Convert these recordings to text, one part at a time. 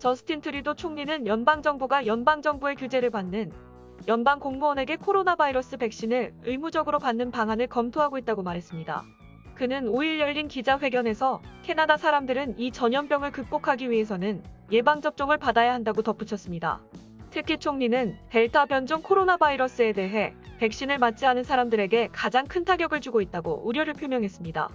저스틴 트리도 총리는 연방정부가 연방정부의 규제를 받는 연방 공무원에게 코로나 바이러스 백신을 의무적으로 받는 방안을 검토하고 있다고 말했습니다. 그는 5일 열린 기자회견에서 캐나다 사람들은 이 전염병을 극복하기 위해서는 예방접종을 받아야 한다고 덧붙였습니다. 특히 총리는 델타 변종 코로나 바이러스에 대해 백신을 맞지 않은 사람들에게 가장 큰 타격을 주고 있다고 우려를 표명했습니다.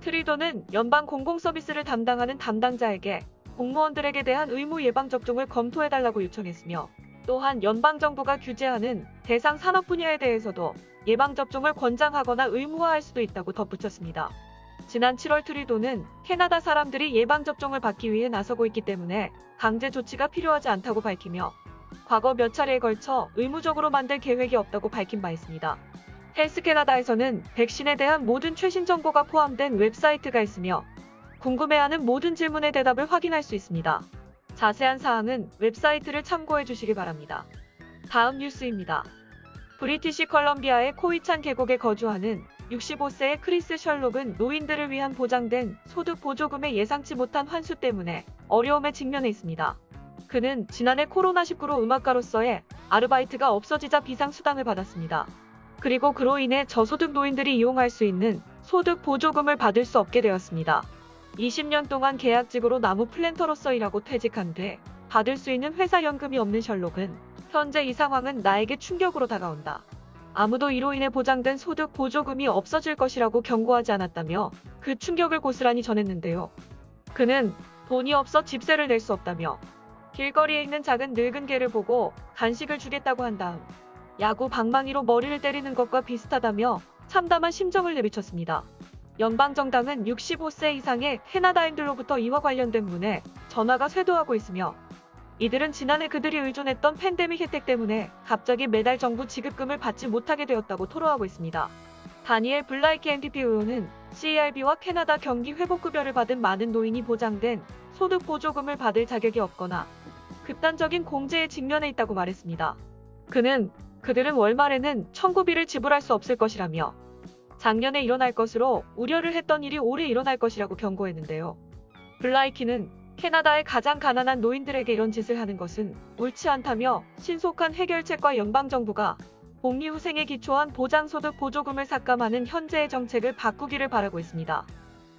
트리도는 연방 공공서비스를 담당하는 담당자에게 공무원들에게 대한 의무 예방접종을 검토해달라고 요청했으며 또한 연방정부가 규제하는 대상 산업 분야에 대해서도 예방접종을 권장하거나 의무화할 수도 있다고 덧붙였습니다. 지난 7월 트리도는 캐나다 사람들이 예방접종을 받기 위해 나서고 있기 때문에 강제 조치가 필요하지 않다고 밝히며 과거 몇 차례에 걸쳐 의무적으로 만들 계획이 없다고 밝힌 바 있습니다. 헬스 캐나다에서는 백신에 대한 모든 최신 정보가 포함된 웹사이트가 있으며 궁금해하는 모든 질문의 대답을 확인할 수 있습니다. 자세한 사항은 웹사이트를 참고해 주시기 바랍니다. 다음 뉴스입니다. 브리티시 컬럼비아의 코이찬 계곡에 거주하는 65세의 크리스 셜록은 노인들을 위한 보장된 소득 보조금의 예상치 못한 환수 때문에 어려움에 직면해 있습니다. 그는 지난해 코로나19로 음악가로서의 아르바이트가 없어지자 비상수당을 받았습니다. 그리고 그로 인해 저소득 노인들이 이용할 수 있는 소득 보조금을 받을 수 없게 되었습니다. 20년 동안 계약직으로 나무 플랜터로서 일하고 퇴직한 뒤 받을 수 있는 회사 연금이 없는 셜록은 현재 이 상황은 나에게 충격으로 다가온다. 아무도 이로 인해 보장된 소득 보조금이 없어질 것이라고 경고하지 않았다며 그 충격을 고스란히 전했는데요. 그는 돈이 없어 집세를 낼 수 없다며 길거리에 있는 작은 늙은 개를 보고 간식을 주겠다고 한 다음 야구 방망이로 머리를 때리는 것과 비슷하다며 참담한 심정을 내비쳤습니다. 연방정당은 65세 이상의 캐나다인들로부터 이와 관련된 문에 전화가 쇄도하고 있으며 이들은 지난해 그들이 의존했던 팬데믹 혜택 때문에 갑자기 매달 정부 지급금을 받지 못하게 되었다고 토로하고 있습니다. 다니엘 블라이키 MPP 의원은 CERB와 캐나다 경기 회복급여를 받은 많은 노인이 보장된 소득 보조금을 받을 자격이 없거나 극단적인 공제에 직면해 있다고 말했습니다. 그는 그들은 월말에는 청구비를 지불할 수 없을 것이라며 작년에 일어날 것으로 우려를 했던 일이 올해 일어날 것이라고 경고했는데요. 블라이키는 캐나다의 가장 가난한 노인들에게 이런 짓을 하는 것은 옳지 않다며 신속한 해결책과 연방정부가 복리 후생에 기초한 보장소득 보조금을 삭감하는 현재의 정책을 바꾸기를 바라고 있습니다.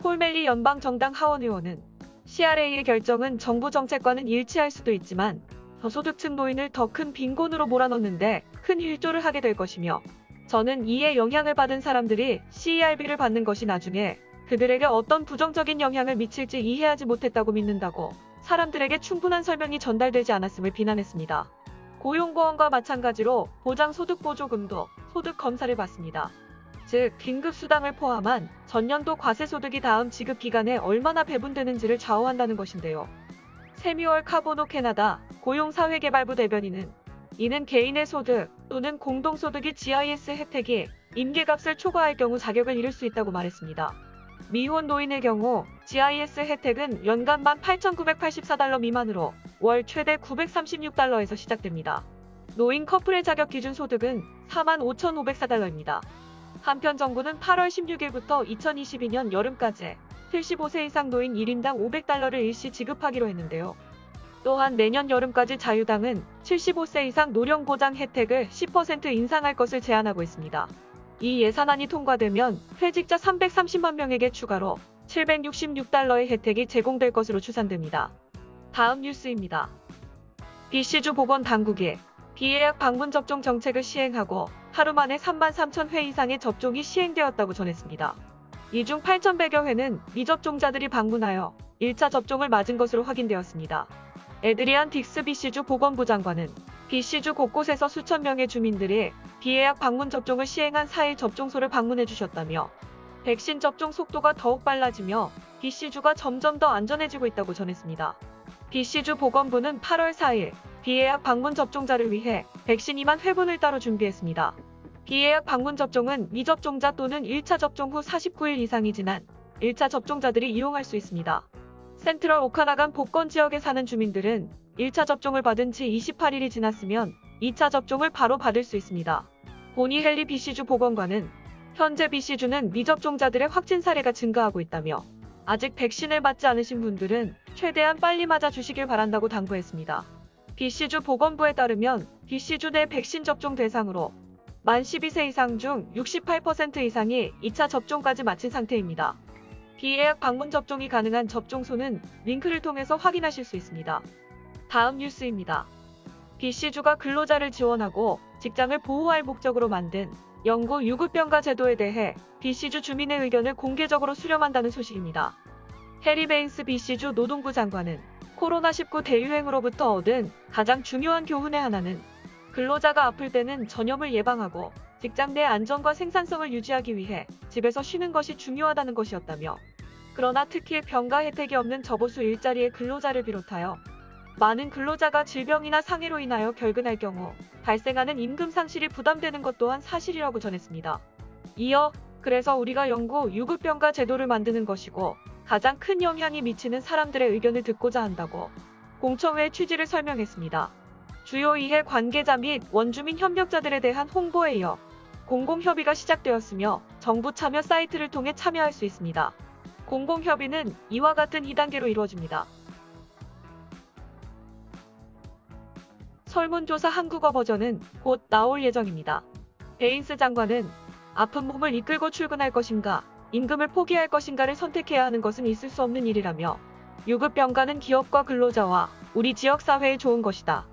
폴멜리 연방정당 하원 의원은 CRA의 결정은 정부 정책과는 일치할 수도 있지만 저소득층 노인을 더 큰 빈곤으로 몰아넣는데 큰 일조를 하게 될 것이며 저는 이에 영향을 받은 사람들이 CERB를 받는 것이 나중에 그들에게 어떤 부정적인 영향을 미칠지 이해하지 못했다고 믿는다고 사람들에게 충분한 설명이 전달되지 않았음을 비난했습니다. 고용보험과 마찬가지로 보장소득보조금도 소득 검사를 받습니다. 즉, 긴급수당을 포함한 전년도 과세소득이 다음 지급 기간에 얼마나 배분되는지를 좌우한다는 것인데요. 세미월 카보노 캐나다 고용사회개발부 대변인은 이는 개인의 소득 또는 공동소득이 GIS 혜택이 임계값을 초과할 경우 자격을 잃을 수 있다고 말했습니다. 미혼 노인의 경우 GIS 혜택은 연간 18,984달러 미만으로 월 최대 936달러에서 시작됩니다. 노인 커플의 자격 기준 소득은 45,504달러입니다. 한편 정부는 8월 16일부터 2022년 여름까지 75세 이상 노인 1인당 500달러를 일시 지급하기로 했는데요. 또한 내년 여름까지 자유당은 75세 이상 노령 보장 혜택을 10% 인상할 것을 제안하고 있습니다. 이 예산안이 통과되면 퇴직자 330만 명에게 추가로 766달러의 혜택이 제공될 것으로 추산됩니다. 다음 뉴스입니다. BC주 보건 당국이 비예약 방문 접종 정책을 시행하고 하루 만에 3만 3천 회 이상의 접종이 시행되었다고 전했습니다. 이 중 8,100여 회는 미접종자들이 방문하여 1차 접종을 맞은 것으로 확인되었습니다. 에드리안 딕스 BC주 보건부 장관은 BC주 곳곳에서 수천 명의 주민들이 비예약 방문 접종을 시행한 4일 접종소를 방문해 주셨다며 백신 접종 속도가 더욱 빨라지며 BC주가 점점 더 안전해지고 있다고 전했습니다. BC주 보건부는 8월 4일 비예약 방문 접종자를 위해 백신 2만 회분을 따로 준비했습니다. 비예약 방문 접종은 미접종자 또는 1차 접종 후 49일 이상이 지난 1차 접종자들이 이용할 수 있습니다. 센트럴 오카나간 복권 지역에 사는 주민들은 1차 접종을 받은 지 28일이 지났으면 2차 접종을 바로 받을 수 있습니다. 보니 헬리 BC주 보건관은 현재 BC주는 미접종자들의 확진 사례가 증가하고 있다며 아직 백신을 맞지 않으신 분들은 최대한 빨리 맞아 주시길 바란다고 당부했습니다. BC주 보건부에 따르면 BC주 내 백신 접종 대상으로 만 12세 이상 중 68% 이상이 2차 접종까지 마친 상태입니다. 비예약 방문 접종이 가능한 접종소는 링크를 통해서 확인하실 수 있습니다. 다음 뉴스입니다. BC주가 근로자를 지원하고 직장을 보호할 목적으로 만든 영구 유급병가 제도에 대해 BC주 주민의 의견을 공개적으로 수렴한다는 소식입니다. 해리 베인스 BC주 노동부 장관은 코로나19 대유행으로부터 얻은 가장 중요한 교훈의 하나는 근로자가 아플 때는 전염을 예방하고 직장 내 안전과 생산성을 유지하기 위해 집에서 쉬는 것이 중요하다는 것이었다며 그러나 특히 병가 혜택이 없는 저보수 일자리의 근로자를 비롯하여 많은 근로자가 질병이나 상해로 인하여 결근할 경우 발생하는 임금 상실이 부담되는 것 또한 사실이라고 전했습니다. 이어 그래서 우리가 영구 유급병가 제도를 만드는 것이고 가장 큰 영향이 미치는 사람들의 의견을 듣고자 한다고 공청회 취지를 설명했습니다. 주요 이해 관계자 및 원주민 협력자들에 대한 홍보에 이어 공공협의가 시작되었으며 정부 참여 사이트를 통해 참여할 수 있습니다. 공공협의는 이와 같은 2단계로 이루어집니다. 설문조사 한국어 버전은 곧 나올 예정입니다. 베인스 장관은 아픈 몸을 이끌고 출근할 것인가, 임금을 포기할 것인가를 선택해야 하는 것은 있을 수 없는 일이라며 유급병가는 기업과 근로자와 우리 지역사회에 좋은 것이다.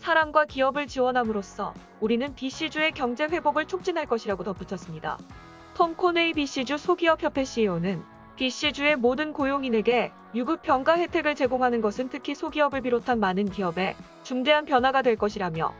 사람과 기업을 지원함으로써 우리는 BC주의 경제 회복을 촉진할 것이라고 덧붙였습니다. 톰 코네이 BC주 소기업협회 CEO는 BC주의 모든 고용인에게 유급 병가 혜택을 제공하는 것은 특히 소기업을 비롯한 많은 기업에 중대한 변화가 될 것이라며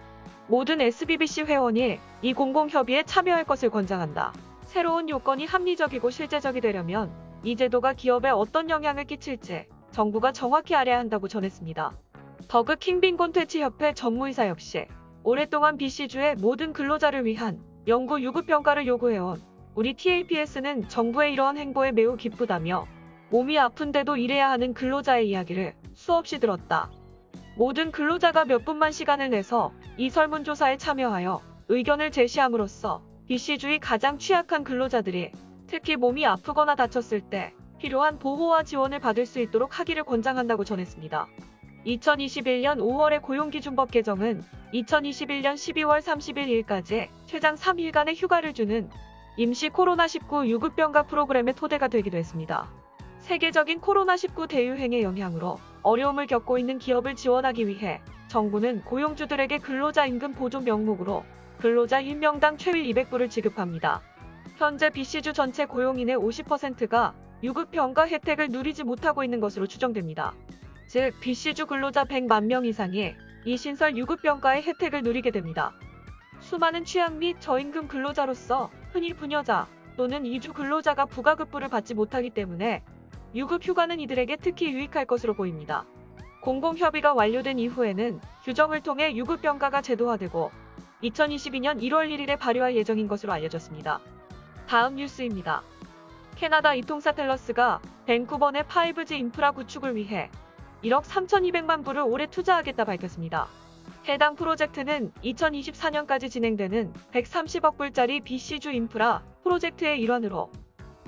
모든 SBBC 회원이 이 공공협의에 참여할 것을 권장한다. 새로운 요건이 합리적이고 실제적이 되려면 이 제도가 기업에 어떤 영향을 끼칠지 정부가 정확히 알아야 한다고 전했습니다. 더그 킹 빈곤 퇴치협회 전무이사 역시 오랫동안 BC주의 모든 근로자를 위한 영구 유급 병가를 요구해온 우리 TAPS는 정부의 이러한 행보에 매우 기쁘다며 몸이 아픈데도 일해야 하는 근로자의 이야기를 수없이 들었다. 모든 근로자가 몇 분만 시간을 내서 이 설문조사에 참여하여 의견을 제시함으로써 BC주의 가장 취약한 근로자들이 특히 몸이 아프거나 다쳤을 때 필요한 보호와 지원을 받을 수 있도록 하기를 권장한다고 전했습니다. 2021년 5월의 고용기준법 개정은 2021년 12월 31일까지 최장 3일간의 휴가를 주는 임시 코로나19 유급병가 프로그램의 토대가 되기도 했습니다. 세계적인 코로나19 대유행의 영향으로 어려움을 겪고 있는 기업을 지원하기 위해 정부는 고용주들에게 근로자 임금 보조 명목으로 근로자 1명당 최일 200불을 지급합니다. 현재 BC주 전체 고용인의 50%가 유급병가 혜택을 누리지 못하고 있는 것으로 추정됩니다. 즉 BC주 근로자 100만 명 이상이 이 신설 유급병가의 혜택을 누리게 됩니다. 수많은 취약 및 저임금 근로자로서 흔히 부녀자 또는 이주 근로자가 부가급부를 받지 못하기 때문에 유급 휴가는 이들에게 특히 유익할 것으로 보입니다. 공공협의가 완료된 이후에는 규정을 통해 유급병가가 제도화되고 2022년 1월 1일에 발효할 예정인 것으로 알려졌습니다. 다음 뉴스입니다. 캐나다 이통사 텔러스가 밴쿠버 내 5G 인프라 구축을 위해 1억 3,200만 불을 올해 투자하겠다 밝혔습니다. 해당 프로젝트는 2024년까지 진행되는 130억 불짜리 BC주 인프라 프로젝트의 일환으로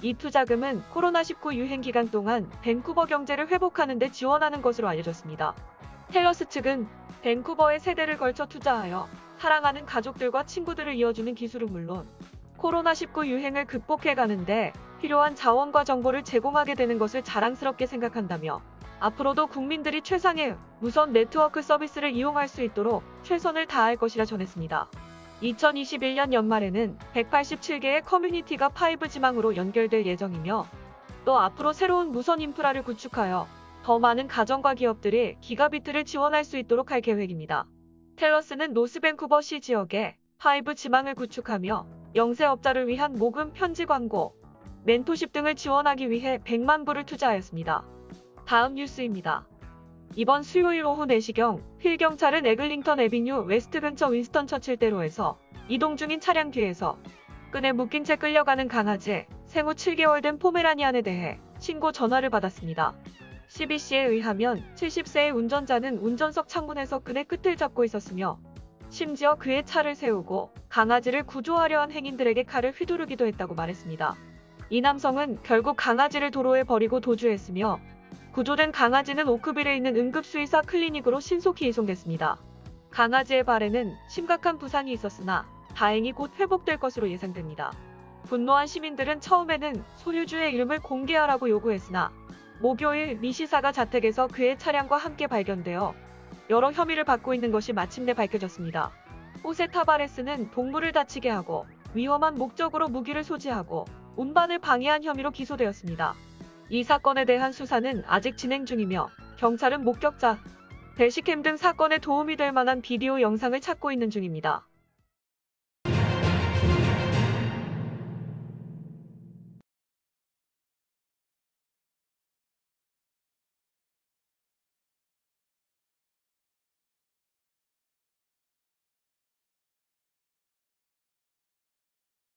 이 투자금은 코로나19 유행 기간 동안 밴쿠버 경제를 회복하는 데 지원하는 것으로 알려졌습니다. 텔러스 측은 밴쿠버의 세대를 걸쳐 투자하여 사랑하는 가족들과 친구들을 이어주는 기술은 물론 코로나19 유행을 극복해 가는데 필요한 자원과 정보를 제공하게 되는 것을 자랑스럽게 생각한다며 앞으로도 국민들이 최상의 무선 네트워크 서비스를 이용할 수 있도록 최선을 다할 것이라 전했습니다. 2021년 연말에는 187개의 커뮤니티가 5G망으로 연결될 예정이며 또 앞으로 새로운 무선 인프라를 구축하여 더 많은 가정과 기업들이 기가비트를 지원할 수 있도록 할 계획입니다. 텔러스는 노스밴쿠버시 지역에 5G망을 구축하며 영세업자를 위한 모금 편지 광고, 멘토십 등을 지원하기 위해 100만 불을 투자하였습니다. 다음 뉴스입니다. 이번 수요일 오후 4시경 힐경찰은 에글링턴 에비뉴 웨스트 근처 윈스턴 처칠대로에서 이동 중인 차량 뒤에서 끈에 묶인 채 끌려가는 강아지 생후 7개월 된 포메라니안에 대해 신고 전화를 받았습니다. CBC에 의하면 70세의 운전자는 운전석 창문에서 끈의 끝을 잡고 있었으며 심지어 그의 차를 세우고 강아지를 구조하려 한 행인들에게 칼을 휘두르기도 했다고 말했습니다. 이 남성은 결국 강아지를 도로에 버리고 도주했으며 구조된 강아지는 오크빌에 있는 응급수의사 클리닉으로 신속히 이송됐습니다. 강아지의 발에는 심각한 부상이 있었으나 다행히 곧 회복될 것으로 예상됩니다. 분노한 시민들은 처음에는 소유주의 이름을 공개하라고 요구했으나 목요일 미 시사가 자택에서 그의 차량과 함께 발견되어 여러 혐의를 받고 있는 것이 마침내 밝혀졌습니다. 호세 타바레스는 동물을 다치게 하고 위험한 목적으로 무기를 소지하고 운반을 방해한 혐의로 기소되었습니다. 이 사건에 대한 수사는 아직 진행 중이며 경찰은 목격자, 대시캠 등 사건에 도움이 될 만한 비디오 영상을 찾고 있는 중입니다.